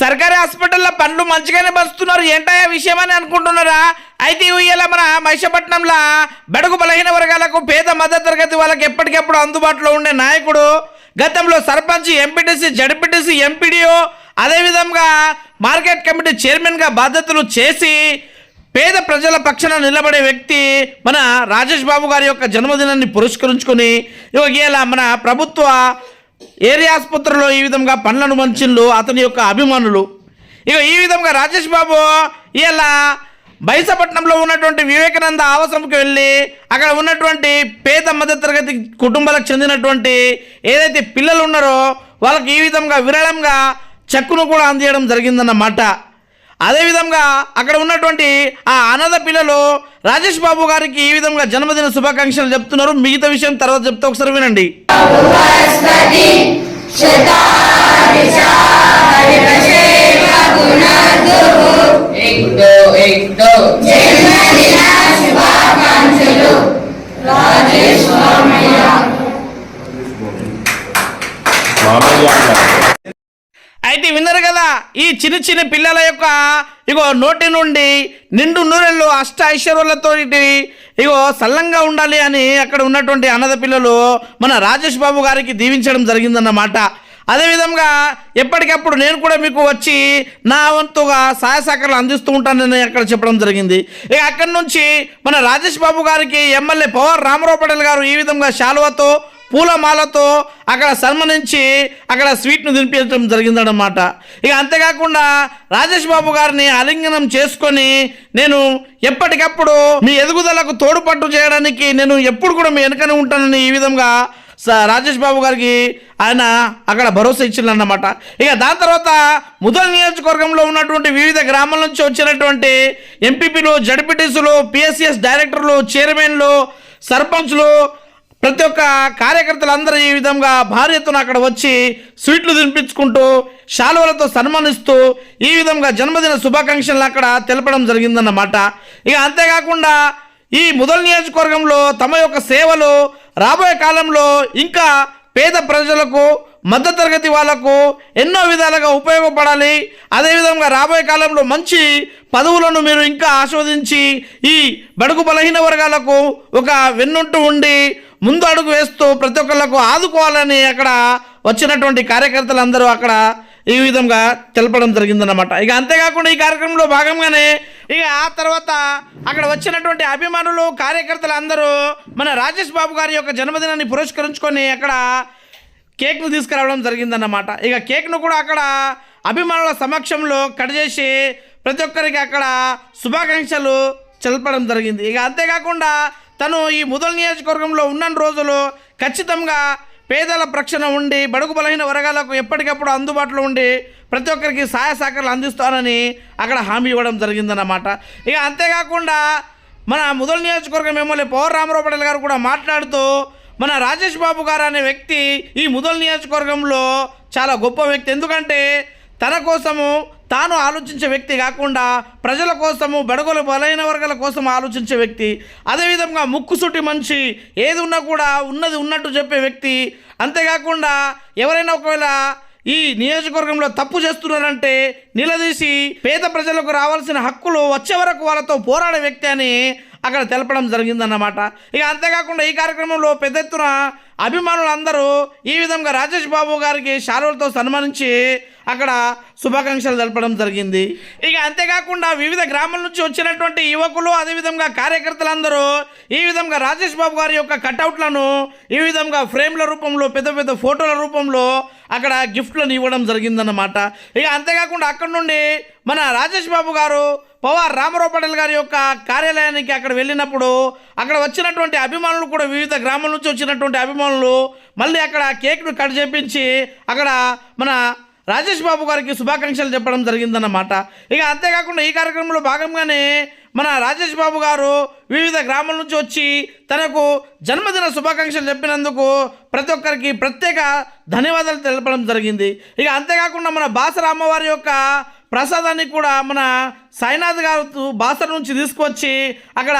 సర్కారీ హాస్పిటల్లో పండ్లు మంచిగానే పంచుతున్నారు. ఏంటయ్యా విషయం అని అనుకుంటున్నారా? అయితే ఇవాళ మన మహిషపట్నంలో బడుగు బలహీన వర్గాలకు పేద మధ్య తరగతి వాళ్ళకి ఎప్పటికెప్పుడు అందుబాటులో ఉండే నాయకుడు గతంలో సర్పంచ్ ఎంపీటీసీ జడ్పీటీసీ ఎంపీడీఓ అదేవిధంగా మార్కెట్ కమిటీ చైర్మన్గా బాధ్యతలు చేసి పేద ప్రజల పక్షాన నిలబడే వ్యక్తి మన రాజేష్ బాబు గారి యొక్క జన్మదినాన్ని పురస్కరించుకొని ఇవాళ మన ప్రభుత్వ ఏరియా ఆసుపత్రిలో ఈ విధంగా పండ్లను మంచిళ్ళు అతని యొక్క అభిమానులు. ఇక ఈ విధంగా రాజేష్ బాబు ఇలా బైసపట్నంలో ఉన్నటువంటి వివేకానంద ఆవాసంకి వెళ్ళి అక్కడ ఉన్నటువంటి పేద మధ్య తరగతి కుటుంబాలకు చెందినటువంటి ఏదైతే పిల్లలు ఉన్నారో వాళ్ళకి ఈ విధంగా విరళంగా చెక్కును కూడా అందజేయడం జరిగిందన్నమాట. అదేవిధంగా అక్కడ ఉన్నటువంటి ఆ అనద పిల్లలు రాజేష్ బాబు గారికి ఈ విధంగా జన్మదిన శుభాకాంక్షలు చెప్తున్నారు. మిగతా విషయం తర్వాత చెప్తే ఒకసారి వినండి. మామయ్య అయితే విన్నారు కదా ఈ చిన్న చిన్న పిల్లల యొక్క ఇగో నోటి నుండి నిండు నూరెళ్ళు అష్ట ఐశ్వర్యాలతో ఇగో సల్లంగా ఉండాలి అని అక్కడ ఉన్నటువంటి అన్నద పిల్లలు మన రాజేష్ బాబు గారికి దీవించడం జరిగిందన్నమాట. అదేవిధంగా ఎప్పటికప్పుడు నేను కూడా మీకు వచ్చి నా వంతుగా సహాయ సహకారాలు అందిస్తూ ఉంటానని అక్కడ చెప్పడం జరిగింది. ఇక అక్కడి నుంచి మన రాజేష్ బాబు గారికి ఎమ్మెల్యే పవర్ రామరావు పటేల్ గారు ఈ విధంగా శాలువతో పూలమాలతో అక్కడ సన్మానించి అక్కడ స్వీట్ను తినిపించడం జరిగిందన్నమాట. ఇక అంతేకాకుండా రాజేష్ బాబు గారిని ఆలింగనం చేసుకొని నేను ఎప్పటికప్పుడు మీ ఎదుగుదలకు తోడుపట్టు చేయడానికి నేను ఎప్పుడు కూడా మీ వెనుకనే ఉంటానని ఈ విధంగా రాజేష్ బాబు గారికి ఆయన అక్కడ భరోసా ఇచ్చిందన్నమాట ఇక దాని తర్వాత ముదల్ నియోజకవర్గంలో ఉన్నటువంటి వివిధ గ్రామాల నుంచి వచ్చినటువంటి ఎంపీపీలు జడ్పీటీసులు పిఎస్సిఎస్ డైరెక్టర్లు చైర్మన్లు సర్పంచ్లు ప్రతి ఒక్క కార్యకర్తలు అందరూ ఈ విధంగా భారీ ఎత్తున అక్కడ వచ్చి స్వీట్లు తినిపించుకుంటూ శాలువలతో సన్మానిస్తూ ఈ విధంగా జన్మదిన శుభాకాంక్షలను అక్కడ తెలపడం జరిగిందన్నమాట. ఇక అంతేకాకుండా ఈ ముదల్ నియోజకవర్గంలో తమ యొక్క సేవలు రాబోయే కాలంలో ఇంకా పేద ప్రజలకు మధ్యతరగతి వాళ్ళకు ఎన్నో విధాలుగా ఉపయోగపడాలి. అదేవిధంగా రాబోయే కాలంలో మంచి పదవులను మీరు ఇంకా ఆస్వాదించి ఈ బడుగు బలహీన వర్గాలకు ఒక వెన్నుంటూ ఉండి ముందు అడుగు వేస్తూ ప్రతి ఒక్కళ్ళకు ఆదుకోవాలని అక్కడ వచ్చినటువంటి కార్యకర్తలందరూ అక్కడ ఈ విధంగా తెలపడం జరిగిందన్నమాట. ఇక అంతేకాకుండా ఈ కార్యక్రమంలో భాగంగానే ఇక ఆ తర్వాత అక్కడ వచ్చినటువంటి అభిమానులు కార్యకర్తలు అందరూ మన రాజేష్ బాబు గారి యొక్క జన్మదినాన్ని పురస్కరించుకొని అక్కడ కేక్ను తీసుకురావడం జరిగిందన్నమాట. ఇక కేక్ను కూడా అక్కడ అభిమానుల సమక్షంలో కట్ చేసి ప్రతి ఒక్కరికి అక్కడ శుభాకాంక్షలు తెలపడం జరిగింది. ఇక అంతేకాకుండా తను ఈ ముదల్ నియోజకవర్గంలో ఉన్న రోజులు ఖచ్చితంగా పేదల ప్రక్షణ ఉండి బడుగు బలహీన వర్గాలకు ఎప్పటికప్పుడు అందుబాటులో ఉండి ప్రతి ఒక్కరికి సహాయ సహకారాలు అందిస్తానని అక్కడ హామీ ఇవ్వడం జరిగిందన్నమాట. ఇక అంతేకాకుండా మన ముదల్ నియోజకవర్గం ఎమ్మెల్యే పవర్ రామారావు పటేల్ గారు కూడా మాట్లాడుతూ మన రాజేష్ బాబు గారు అనే వ్యక్తి ఈ ముదల్ నియోజకవర్గంలో చాలా గొప్ప వ్యక్తి. ఎందుకంటే తన కోసము తాను ఆలోచించే వ్యక్తి కాకుండా ప్రజల కోసము బడుగుల బలైన వర్గాల కోసం ఆలోచించే వ్యక్తి. అదేవిధంగా ముక్కుసుటి మనిషి ఏది ఉన్నా కూడా ఉన్నది ఉన్నట్టు చెప్పే వ్యక్తి. అంతేకాకుండా ఎవరైనా ఒకవేళ ఈ నియోజకవర్గంలో తప్పు చేస్తున్నారంటే నిలదీసి పేద ప్రజలకు రావాల్సిన హక్కులు వచ్చే వరకు వాళ్ళతో పోరాడే వ్యక్తి అని అక్కడ తెలపడం జరిగిందన్నమాట. ఇక అంతేకాకుండా ఈ కార్యక్రమంలో పెద్ద ఎత్తున అభిమానులందరూ ఈ విధంగా రాజేష్ బాబు గారికి శాలువలతో సన్మానించి అక్కడ శుభాకాంక్షలు తెలపడం జరిగింది. ఇక అంతేకాకుండా వివిధ గ్రామాల నుంచి వచ్చినటువంటి యువకులు అదేవిధంగా కార్యకర్తలందరూ ఈ విధంగా రాజేష్ బాబు గారి యొక్క కటౌట్లను ఈ విధంగా ఫ్రేమ్ల రూపంలో పెద్ద పెద్ద ఫోటోల రూపంలో అక్కడ గిఫ్ట్లను ఇవ్వడం జరిగిందన్నమాట. ఇక అంతేకాకుండా అక్కడ నుండి మన రాజేష్ బాబు గారు పవార్ రామారావు పటేల్ గారి యొక్క కార్యాలయానికి అక్కడ వెళ్ళినప్పుడు అక్కడ వచ్చినటువంటి అభిమానులు కూడా వివిధ గ్రామాల నుంచి వచ్చినటువంటి అభిమానులు మళ్ళీ అక్కడ కేక్ను కట్ చేపించి అక్కడ మన రాజేష్ బాబు గారికి శుభాకాంక్షలు చెప్పడం జరిగిందన్నమాట. ఇక అంతేకాకుండా ఈ కార్యక్రమంలో భాగంగానే మన రాజేష్ బాబు గారు వివిధ గ్రామాల నుంచి వచ్చి తనకు జన్మదిన శుభాకాంక్షలు చెప్పినందుకు ప్రతి ఒక్కరికి ప్రత్యేక ధన్యవాదాలు తెలపడం జరిగింది. ఇక అంతేకాకుండా మన బాసర అమ్మవారి యొక్క ప్రసాదాన్ని కూడా మన సాయినాథ్ గారు బాసర్ నుంచి తీసుకొచ్చి అక్కడ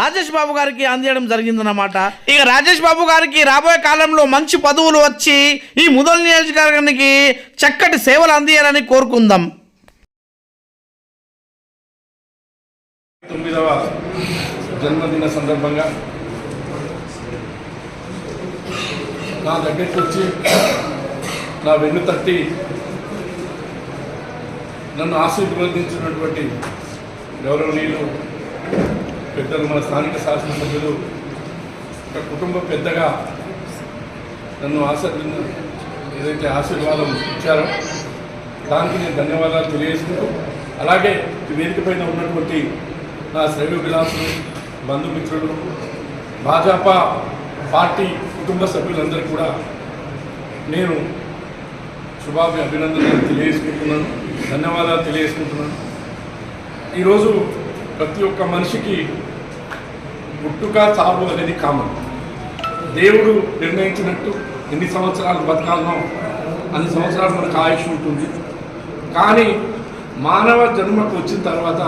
రాజేష్ బాబు గారికి అందజేయడం జరిగిందన్నమాట. ఇక రాజేష్ బాబు గారికి రాబోయే కాలంలో మంచి పదవులు వచ్చి ఈ ముదల్ నియోజకవర్గానికి చక్కటి సేవలు అందియాలని కోరుకుందాం. తొమ్మిదవ జన్మదిన సందర్భంగా నా దగ్గరికి వచ్చి నా వెన్ను తట్టి నన్ను ఆశీర్వదించినటువంటి గౌరవనీయులు పెద్దలు మన స్థానిక శాసనసభ్యులు ఒక కుటుంబ పెద్దగా నన్ను ఆశీర్వ ఏదైతే ఆశీర్వాదం ఇచ్చారో దానికి నేను ధన్యవాదాలు తెలియజేసుకుంటూ అలాగే వేదిక పైన ఉన్నటువంటి నా శ్రేణు విలాసులు బంధుమిత్రులు భాజపా పార్టీ కుటుంబ సభ్యులందరూ కూడా నేను శుభాభి అభినందనలు తెలియజేసుకుంటున్నాను. ధన్యవాదాలు తెలియజేసుకుంటున్నాను. ఈరోజు ప్రతి ఒక్క మనిషికి పుట్టుక చావు అనేది కామన్ దేవుడు నిర్ణయించినట్టు ఎన్ని సంవత్సరాలు బతకాలనో అన్ని సంవత్సరాలు మనకు ఆయుష్ ఉంటుంది. కానీ మానవ జన్మకు వచ్చిన తర్వాత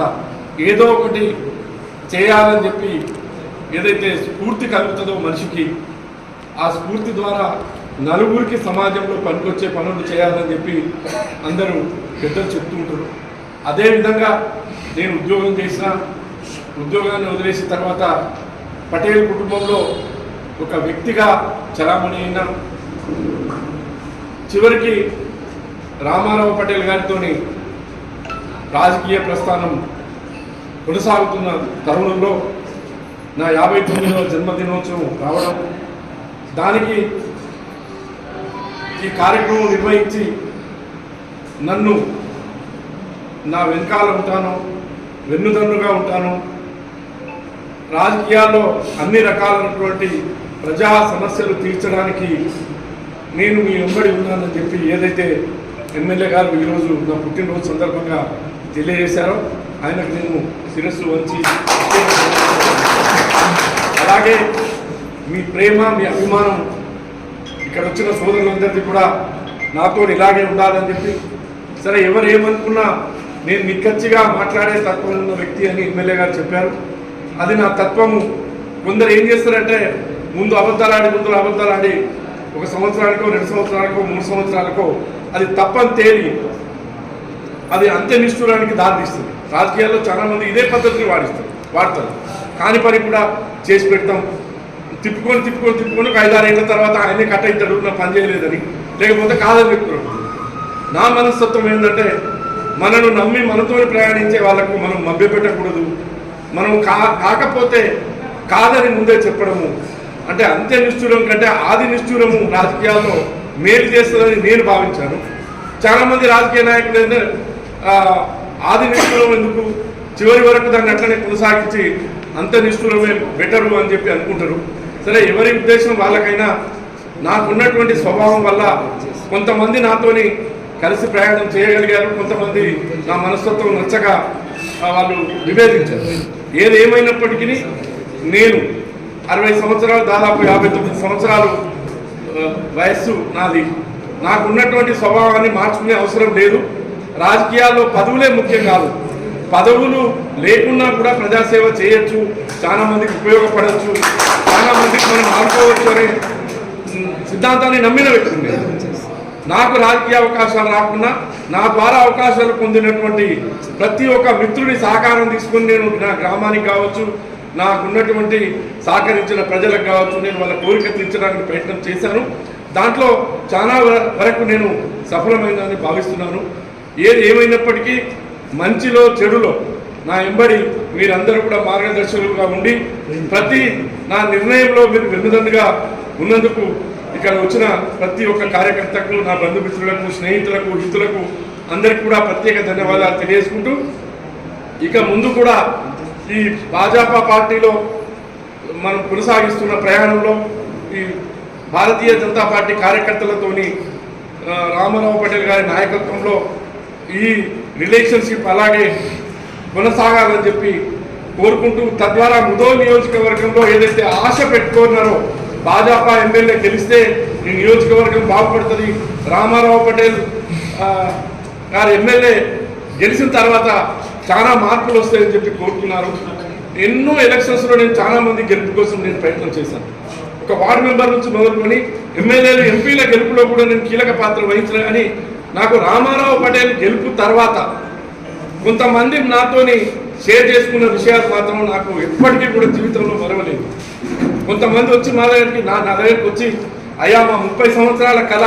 ఏదో ఒకటి చేయాలని చెప్పి ఏదైతే స్ఫూర్తి కలుగుతుందో మనిషికి ఆ స్ఫూర్తి ద్వారా నలుగురికి సమాజంలో పనికొచ్చే పనులు చేయాలని చెప్పి అందరూ పెద్దలు చెప్తుంటారు. అదేవిధంగా నేను ఉద్యోగం చేసిన ఉద్యోగాన్ని వదిలేసిన తర్వాత పటేల్ కుటుంబంలో ఒక వ్యక్తిగా చలామణి అయినా చివరికి రామారావు పటేల్ గారితో రాజకీయ ప్రస్థానం కొనసాగుతున్న తరుణంలో నా యాభై తొమ్మిదవ జన్మదినోత్సవం రావడం దానికి ఈ కార్యక్రమం నిర్వహించి నన్ను నా వెనకాల ఉంటాను వెన్నుదన్నుగా ఉంటాను. రాజకీయాల్లో అన్ని రకాలైనటువంటి ప్రజా సమస్యలు తీర్చడానికి నేను మీ వెంబడి ఉన్నానని చెప్పి ఏదైతే ఎమ్మెల్యే గారు ఈరోజు నా పుట్టినరోజు సందర్భంగా తెలియజేశారో ఆయనకు నేను శిరస్సు వంచి అలాగే మీ ప్రేమ మీ అభిమానం ఇక్కడ వచ్చిన సోదరులందరికీ కూడా నాతో ఇలాగే ఉండాలని చెప్పి సరే ఎవరు ఏమనుకున్నా నేను నిక్కచ్చిగా మాట్లాడే తత్వం ఉన్న వ్యక్తి అని ఎమ్మెల్యే గారు చెప్పారు. అది నా తత్వము. కొందరు ఏం చేస్తారంటే ముందు అబద్ధాలు ఆడి ముందు అబద్ధాలు ఆడి ఒక సంవత్సరానికో రెండు సంవత్సరాలకో మూడు సంవత్సరాలకో అది తప్పని తేలి అది అంత్యనిష్ఠురానికి దారితీస్తుంది. రాజకీయాల్లో చాలా మంది ఇదే పద్ధతిని వాడిస్తారు వాడతారు. కాని పని కూడా చేసి పెడతాం. తిప్పుకొని తిప్పుకొని తిప్పుకొని ఒక ఐదారు ఏళ్ళ తర్వాత ఆయనే కట్ అవుతాడు నా పని చేయలేదని. లేకపోతే కాదని చెప్తున్నాడు నా మనస్తత్వం ఏంటంటే మనను నమ్మి మనతో ప్రయాణించే వాళ్ళకు మనం మభ్యపెట్టకూడదు. మనం కా కాకపోతే కాదని ముందే చెప్పడము. అంటే అంత్య నిష్ఠూరం కంటే ఆది నిష్ఠూరము రాజకీయాల్లో మేలు చేస్తుందని నేను భావించాను. చాలామంది రాజకీయ నాయకులు ఏంటంటే ఆది నిష్ఠూరం ఎందుకు? చివరి వరకు దాన్ని అట్లనే కొనసాగించి అంత నిష్ఠూరమే బెటరు అని చెప్పి అనుకుంటారు. సరే ఎవరి ఉద్దేశం వాళ్ళకైనా నాకున్నటువంటి స్వభావం వల్ల కొంతమంది నాతోని కలిసి ప్రయాణం చేయగలిగారు కొంతమంది నా మనస్తత్వం నచ్చక వాళ్ళు విభేదించారు. ఏది ఏమైనప్పటికీ నేను అరవై సంవత్సరాలు దాదాపు యాభై తొమ్మిది సంవత్సరాలు వయస్సు నాది. నాకున్నటువంటి స్వభావాన్ని మార్చుకునే అవసరం లేదు. రాజకీయాల్లో పదవులే ముఖ్యం కాదు. పదవులు లేకున్నా కూడా ప్రజాసేవ చేయొచ్చు. చాలా మందికి ఉపయోగపడవచ్చు చాలా మందికి మనం ఆడుకోవచ్చు అనే సిద్ధాంతాన్ని నమ్మిన వ్యక్తి నాకు రాజకీయ అవకాశాలు రాకుండా నా ద్వారా అవకాశాలు పొందినటువంటి ప్రతి ఒక్క మిత్రుడి సహకారం తీసుకుని నేను నా గ్రామానికి కావచ్చు నాకు ఉన్నటువంటి సహకరించిన ప్రజలకు కావచ్చు నేను వాళ్ళ కోరిక తీర్చడానికి ప్రయత్నం చేశాను. దాంట్లో చాలా వరకు నేను సఫలమైందని భావిస్తున్నాను. ఏది ఏమైనప్పటికీ మంచిలో చెడులో. నా ఎంబడి మీరందరూ కూడా మార్గదర్శకులుగా ఉండి ప్రతి నా నిర్ణయంలో మీరు వెన్నుదండుగా ఉన్నందుకు ఇక్కడ వచ్చిన ప్రతి ఒక్క కార్యకర్తకు నా బంధుమిత్రులకు స్నేహితులకు హితులకు అందరికి కూడా ప్రత్యేక ధన్యవాదాలు తెలియజేసుకుంటూ ఇక ముందు కూడా ఈ భాజపా పార్టీలో మనం కొనసాగిస్తున్న ప్రయాణంలో ఈ భారతీయ జనతా పార్టీ కార్యకర్తలతోని రామారావు పటేల్ గారి నాయకత్వంలో ఈ రిలేషన్షిప్ అలాగే కొనసాగాలని చెప్పి కోరుకుంటూ తద్వారా ముదో నియోజకవర్గంలో ఏదైతే ఆశ పెట్టుకున్నారో భాజపా ఎమ్మెల్యే గెలిస్తే ఈ నియోజకవర్గం బాగుపడుతుంది. రామారావు పటేల్ గారు ఎమ్మెల్యే గెలిచిన తర్వాత చాలా మార్పులు వస్తాయని చెప్పి కోరుతున్నారు. ఎన్నో ఎలక్షన్స్లో నేను చాలా మంది గెలుపు కోసం నేను ప్రయత్నం చేశాను. ఒక వార్డు మెంబర్ నుంచి మొదలుకొని ఎమ్మెల్యేలు ఎంపీల గెలుపులో కూడా నేను కీలక పాత్ర వహించిన కానీ నాకు రామారావు పటేల్ గెలుపు తర్వాత కొంతమంది నాతోని షేర్ చేసుకున్న విషయాలు మాత్రం నాకు ఎప్పటికీ కూడా జీవితంలో మరవలేదు. కొంతమంది వచ్చి మా దగ్గరికి నా నా దగ్గరికి వచ్చి అయ్యా మా ముప్పై సంవత్సరాల కళ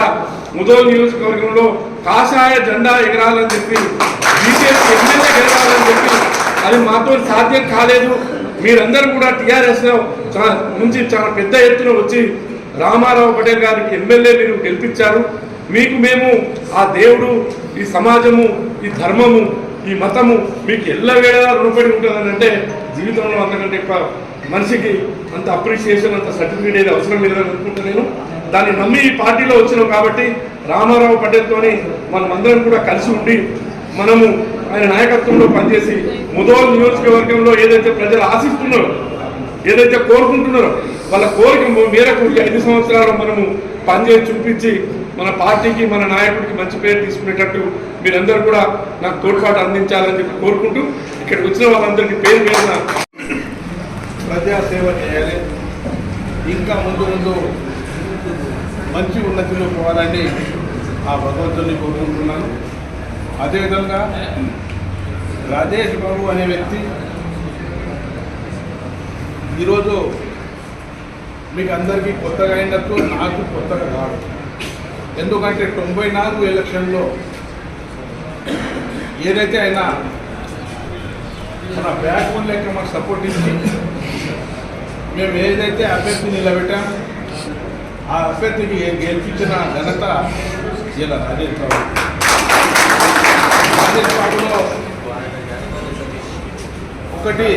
ముదోల్ నియోజకవర్గంలో కాషాయ జెండా ఎగరాలని చెప్పి బీజేపీ ఎమ్మెల్యే గెలవాలని చెప్పి అది మాతో సాధ్యం కాలేదు. మీరందరూ కూడా టీఆర్ఎస్ నుంచి చాలా పెద్ద ఎత్తున వచ్చి రామారావు పటేల్ గారికి ఎమ్మెల్యే మీరు గెలిపించారు. మీకు మేము ఆ దేవుడు ఈ సమాజము ఈ ధర్మము ఈ మతము మీకు ఎల్లవేళలా రుణపడి ఉంటుందని అంటే జీవితంలో అంతకంటే ఎక్కువ మనిషికి అంత అప్రిషియేషన్ అంత సర్టిఫికేట్ ఏది అవసరం లేదని అనుకుంటా నేను. దాన్ని నమ్మి ఈ పార్టీలో వచ్చినాం కాబట్టి రామారావు పటేల్తోని మనమందరం అందరం కూడా కలిసి ఉండి మనము ఆయన నాయకత్వంలో పనిచేసి ముదోల్ నియోజకవర్గంలో ఏదైతే ప్రజలు ఆశిస్తున్నారో ఏదైతే కోరుకుంటున్నారో వాళ్ళ కోరిక మేరకు ఈ ఐదు సంవత్సరాలు మనము పనిచేసి చూపించి మన పార్టీకి మన నాయకుడికి మంచి పేరు తీసుకునేటట్టు మీరందరూ కూడా నాకు తోడ్పాటు అందించాలని చెప్పి కోరుకుంటూ ఇక్కడికి వచ్చిన వాళ్ళందరికీ పేరు పేరున ప్రజాసేవ చేయాలి. ఇంకా ముందు ముందు మంచి ఉన్నతిలో పోవాలని ఆ భగవంతుని కోరుకుంటున్నాను. అదేవిధంగా రాజేష్ బాబు అనే వ్యక్తి ఈరోజు మీకు అందరికీ కొత్తగా అయినట్టు నాకు కొత్తగా కాదు. ఎందుకంటే తొంభై నాలుగు ఎలక్షన్లో ఏదైతే ఆయన మన బ్యాక్ బోన్ లెక్క మాకు సపోర్ట్ ఇచ్చి మేము ఏదైతే అభ్యర్థి నిలబెట్టామో ఆ అభ్యర్థికి గెలిపించిన ఘనత ఇలా రాజేష్ బాబు రాజేష్ బాబులో ఒకటి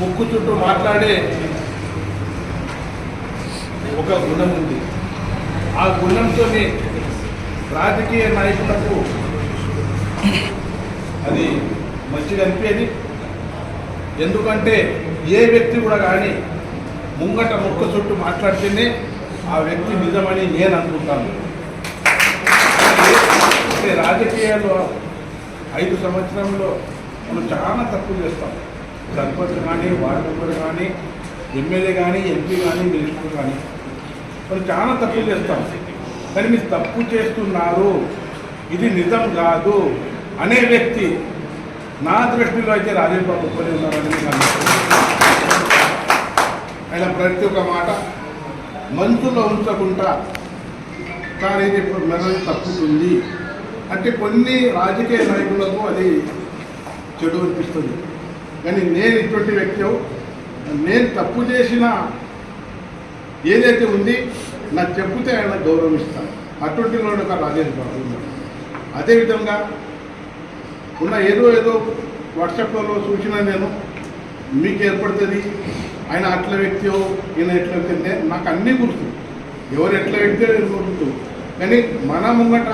ముక్కు చుట్టూ మాట్లాడే ఒక గుణం ఉంది. ఆ గుణంతో రాజకీయ నాయకులకు అది మంచిగా అనిపించేది. ఎందుకంటే ఏ వ్యక్తి కూడా కానీ ముంగట ముక్క చుట్టూ మాట్లాడితేనే ఆ వ్యక్తి నిజమని నేను అనుకుంటాను. అంటే రాజకీయాల్లో ఐదు సంవత్సరంలో మనం చాలా తక్కువ చేస్తాం. సర్పంచ్ కానీ వార్డు మెంబర్ కానీ ఎమ్మెల్యే కానీ ఎంపీ కానీ మినిస్టర్ కానీ. మరి చాలా తప్పులు చేస్తాం. కానీ మీరు తప్పు చేస్తున్నారు. ఇది నిజం కాదు అనే వ్యక్తి నా దృష్టిలో అయితే రాజేష్ బాబు ఒక్కరే ఉన్నారని నేను ఆయన ప్రతి ఒక్క మాట మనసులో ఉంచకుండా కానీ ఇప్పుడు మెదడు తప్పుతుంది అంటే కొన్ని రాజకీయ నాయకులకు అది చెడు అనిపిస్తుంది. కానీ నేను ఇటువంటి వ్యక్తి నేను తప్పు చేసిన ఏదైతే ఉంది నాకు చెప్తే ఆయన గౌరవిస్తాను అటువంటి వాడు ఒక రాజేష్ బాబు అదేవిధంగా ఉన్న ఏదో ఏదో వాట్సాప్లలో సూచన నేను మీకు ఏర్పడుతుంది ఆయన అట్ల వ్యక్తి ఈయన ఎట్ల వ్యక్తి అంటే నాకు అన్నీ గుర్తు. ఎవరు ఎట్ల వ్యక్తి గుర్తు. కానీ మన ముంగట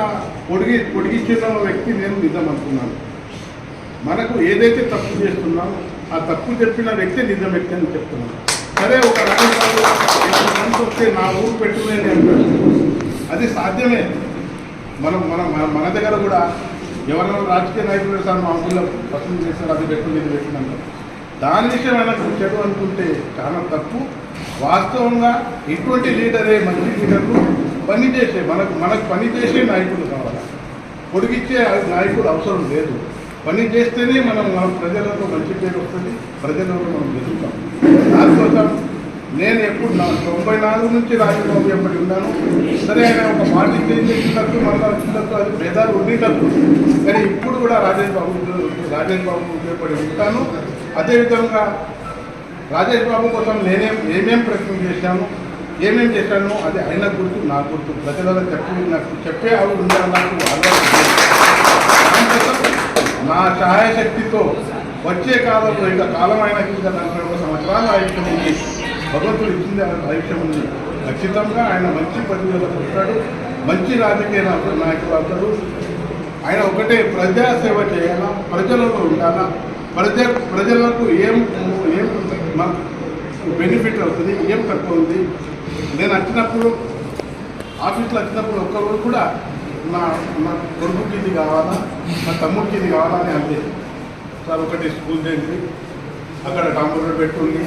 పొడిగి పొడిగించిన వ్యక్తి నేను నిజం అనుకున్నాను. మనకు ఏదైతే తప్పు చేస్తున్నామో ఆ తప్పు చెప్పిన వ్యక్తి నిజం వ్యక్తి అని చెప్తున్నాను. సరే ఒక రాజకీయాలు వస్తే నా ఊరు పెట్టుకునే అంటారు అది సాధ్యమే. మనం మనం మన- మన దగ్గర కూడా ఎవరైనా రాజకీయ నాయకులు సార్ మా ఊళ్ళో వసూలు చేస్తారు అది పెట్టుకుని ఇది దాని విషయం ఆయనకు చెడు అనుకుంటే చాలా తప్పు. వాస్తవంగా ఇటువంటి లీడరే మంచి లీడర్లు పని చేసే మనకు మనకు పనిచేసే నాయకులు కావాలి. పొడిగిచ్చే నాయకుడు అవసరం లేదు. పని చేస్తేనే మనం మన ప్రజలకు మంచి పేరు వస్తుంది ప్రజలకు మనం ఎదుగుతాం దానికోసం నేను ఎప్పుడు నా తొంభై నాలుగు నుంచి రాజబాబు ఎప్పటి ఉన్నాను? సరే ఆయన ఒక పార్టీ చేంజ్ చేసినట్టు మళ్ళీ వచ్చినట్టు అది భేదాలు ఉండేటట్టు కానీ ఇప్పుడు కూడా రాజేష్ బాబు రాజేష్ బాబు ఉపయోగపడి ఉంటాను? అదేవిధంగా రాజేష్ బాబు కోసం నేనేం ఏమేం ప్రయత్నం చేశాను ఏమేం చేశాను అది ఆయన గుర్తు నా గుర్తు. ప్రజలలో చెప్పి నాకు చెప్పే ఆవిడ ఉండాలి నాకు నా సహాయశక్తితో వచ్చే కాలంలో ఇంకా కాలం ఆయనకి ఇంకా నలభై ఆయుష్యం ఉంది భగవంతుడు ఇచ్చింది ఆయన ఆయుష్యం ఉంది ఖచ్చితంగా ఆయన మంచి పదవిలోకి వస్తాడు. మంచి రాజకీయ నాయకుడు అవుతాడు. ఆయన ఒకటే ప్రజా సేవ చేయాలా? ప్రజలలో ఉండాలా? ప్రజ ప్రజలకు ఏం ఏం మాకు బెనిఫిట్ అవుతుంది? ఏం తక్కువ ఉంది? నేను వచ్చినప్పుడు ఆఫీస్లో వచ్చినప్పుడు ఒక్కరోజు కూడా నా నా కొడుకుకి ఇది కావాలా? నా తమ్ముడికి ఇది కావాలా అని అంతే సార్ ఒకటి స్కూల్ చేయండి. అక్కడ కంప్యూటర్ పెట్టుంది.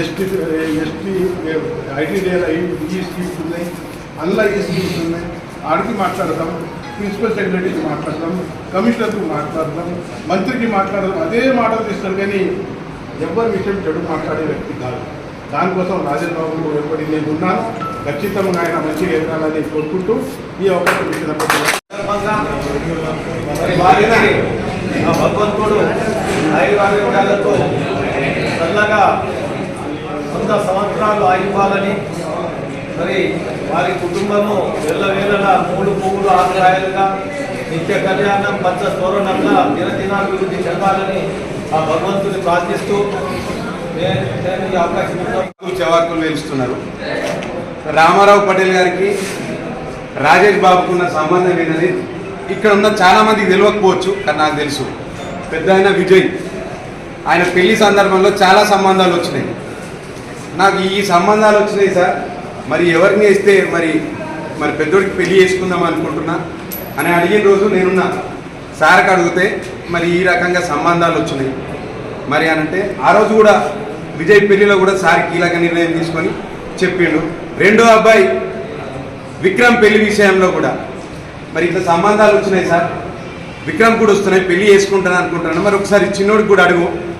ఎస్టీ ఎస్టీ ఐటీడీఎల్ ఈ స్కీమ్స్ ఉన్నాయి. అందులో ఈ స్కీమ్స్ ఉన్నాయి. ఆడికి మాట్లాడతాం ప్రిన్సిపల్ సెక్రటరీకి మాట్లాడతాం కమిషనర్కి మాట్లాడతాం మంత్రికి మాట్లాడదాం. అదే మాటలు తీస్తారు కానీ ఎవరి విషయం చెడు మాట్లాడే వ్యక్తి కాదు. దానికోసం రాజేంద్ర బాబు ఎప్పటి నేను ఉన్నాను. ఖచ్చితంగా ఆయన మంచిగా ఎదగాలని కోరుకుంటూ ఈ అవకాశం ఇచ్చినప్పుడు భగవంతుడు మరి వారికి చల్లగా వంద సంవత్సరాలు ఆగిపోవాలని మరి వారి కుటుంబము వెళ్ళవేళలా మూడు పువ్వులు ఆదాయాలుగా నిత్య కళ్యాణం పంచ స్తోరణంగా దినదినాభివృద్ధి చెందాలని ఆ భగవంతుని ప్రార్థిస్తూ నేను ఈ అవకాశం చవాకులు వేలుస్తున్నారు రామారావు పటేల్ గారికి రాజేష్ బాబుకు ఉన్న సంబంధం ఏంటని ఇక్కడ ఉన్న చాలామంది తెలియకపోవచ్చు కానీ నాకు తెలుసు. పెద్ద ఆయన విజయ్. ఆయన పెళ్ళి సందర్భంలో చాలా సంబంధాలు వచ్చినాయి. నాకు ఈ సంబంధాలు వచ్చినాయి సార్. మరి ఎవరిని వేస్తే మరి మరి పెద్దోడికి పెళ్ళి చేసుకుందాం అనుకుంటున్నా అని అడిగిన రోజు నేనున్నా. సార్కి అడిగితే మరి ఈ రకంగా సంబంధాలు వచ్చినాయి. మరి అని అంటే ఆ రోజు కూడా విజయ్ పెళ్ళిలో కూడా సార్ కీలక నిర్ణయం తీసుకొని చెప్పిండు. రెండో అబ్బాయి విక్రమ్ పెళ్ళి విషయంలో కూడా. మరి ఇట్లా సంబంధాలు వచ్చినాయి సార్. విక్రమ్ కూడా వస్తున్నాయి పెళ్ళి చేసుకుంటాను అనుకుంటున్నాను. మరి ఒకసారి చిన్నోడికి కూడా అడుగు.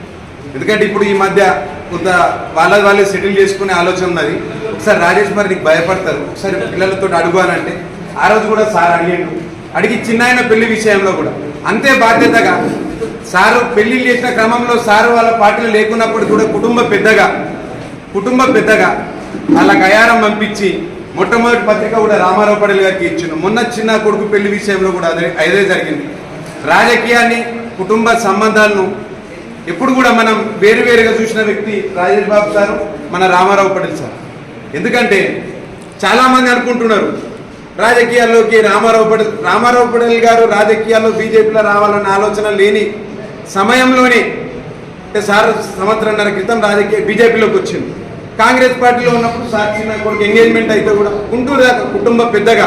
ఎందుకంటే ఇప్పుడు ఈ మధ్య కొంత వాళ్ళ వాళ్ళే సెటిల్ చేసుకునే ఆలోచన ఉన్నది. ఒకసారి రాజేష్ మరి నీకు భయపడతారు. ఒకసారి పిల్లలతో అడుగు ఆ రోజు కూడా సార్ అడిగాడు. అడిగి చిన్న పెళ్ళి విషయంలో కూడా. అంతే బాధ్యతగా సారు పెళ్ళి చేసిన క్రమంలో సారు వాళ్ళ పార్టీలు లేకున్నప్పుడు కూడా కుటుంబ పెద్దగా కుటుంబ పెద్దగా వాళ్ళ గయారం పంపించి మొట్టమొదటి పత్రిక కూడా రామారావు పడేల్ గారికి ఇచ్చిండు. మొన్న చిన్న కొడుకు పెళ్ళి విషయంలో కూడా అదే అదే జరిగింది. రాజకీయాన్ని కుటుంబ సంబంధాలను ఎప్పుడు కూడా మనం వేరువేరుగా చూసిన వ్యక్తి రాజేష్ బాబు సారు మన రామారావు పటేల్ సార్. ఎందుకంటే చాలామంది అనుకుంటున్నారు రాజకీయాల్లోకి రామారావు పటేల్ రామారావు పటేల్ గారు రాజకీయాల్లో బీజేపీలో రావాలన్న ఆలోచన లేని సమయంలోనే అంటే సార్ సంవత్సరంన్నర క్రితం రాజకీయ బీజేపీలోకి వచ్చింది. కాంగ్రెస్ పార్టీలో ఉన్నప్పుడు సార్ చిన్న కొడుకు ఎంగేజ్మెంట్ అయితే కూడా గుంటూరు దాకా కుటుంబ పెద్దగా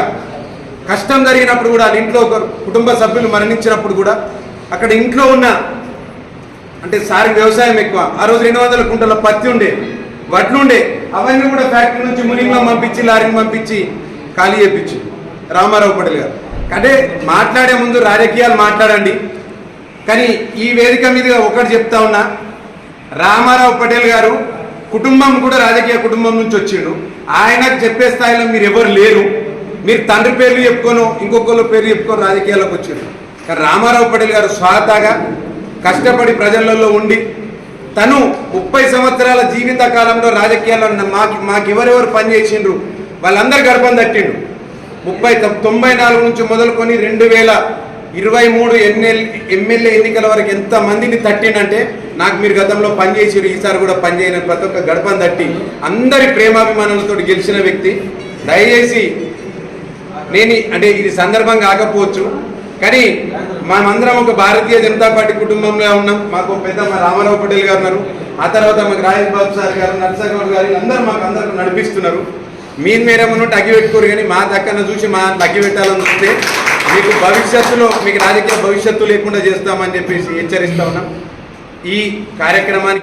కష్టం జరిగినప్పుడు కూడా వాళ్ళ ఇంట్లో ఒక కుటుంబ సభ్యులు మరణించినప్పుడు కూడా అక్కడ ఇంట్లో ఉన్న అంటే సార్ వ్యవసాయం ఎక్కువ. ఆ రోజు రెండు వందల కుంటల పత్తి ఉండే. వడ్లు ఉండే. అవన్నీ కూడా ఫ్యాక్టరీ నుంచి మునింగ్లో పంపించి లారీని పంపించి ఖాళీ చేయించి రామారావు పటేల్ గారు. అంటే మాట్లాడే ముందు రాజకీయాలు మాట్లాడండి. కానీ ఈ వేదిక మీద ఒకటి చెప్తా ఉన్నా. రామారావు పటేల్ గారు కుటుంబం కూడా రాజకీయ కుటుంబం నుంచి వచ్చిండు. ఆయనకు చెప్పే స్థాయిలో మీరు ఎవరు లేరు. మీరు తండ్రి పేర్లు చెప్పుకోను ఇంకొకళ్ళు పేర్లు చెప్పుకొని రాజకీయాల్లోకి వచ్చిండు. కానీ రామారావు పటేల్ గారు స్వాతగా కష్టపడి ప్రజలలో ఉండి తను ముప్పై సంవత్సరాల జీవిత కాలంలో రాజకీయాల్లో మాకు మాకు ఎవరెవరు పనిచేసిండ్రు వాళ్ళందరు గర్భం తట్టిండు. ముప్పై తొంభై నాలుగు నుంచి మొదలుకొని రెండు వేల ఇరవై మూడు ఎన్ఎల్ ఎమ్మెల్యే ఎన్నికల వరకు ఎంత మందిని తట్టిండంటే నాకు మీరు గతంలో పనిచేసారు ఈసారి కూడా పనిచేయని ప్రతి ఒక్క గడపం తట్టి అందరి ప్రేమాభిమానాలతో గెలిచిన వ్యక్తి. దయచేసి నేను అంటే ఇది సందర్భం కాకపోవచ్చు. కానీ మనమందరం ఒక భారతీయ జనతా పార్టీ కుటుంబంలో ఉన్నాం. మాకు ఒక పెద్ద మా రామారావు పటేల్ గారు ఉన్నారు. ఆ తర్వాత మాకు రాజేష్ బాబు సార్ గారు నర్సగౌడ్ గారు అందరూ మాకు అందరూ నడిపిస్తున్నారు. మీ మీరేమన్నట్టు అగ్గి పెట్టుకోరు కానీ మా దక్కన చూసి మా అగ్గి పెట్టాలని చూస్తే మీకు భవిష్యత్తులో మీకు రాజకీయ భవిష్యత్తు లేకుండా చేస్తామని చెప్పేసి హెచ్చరిస్తా ఉన్నాం. ఈ కార్యక్రమానికి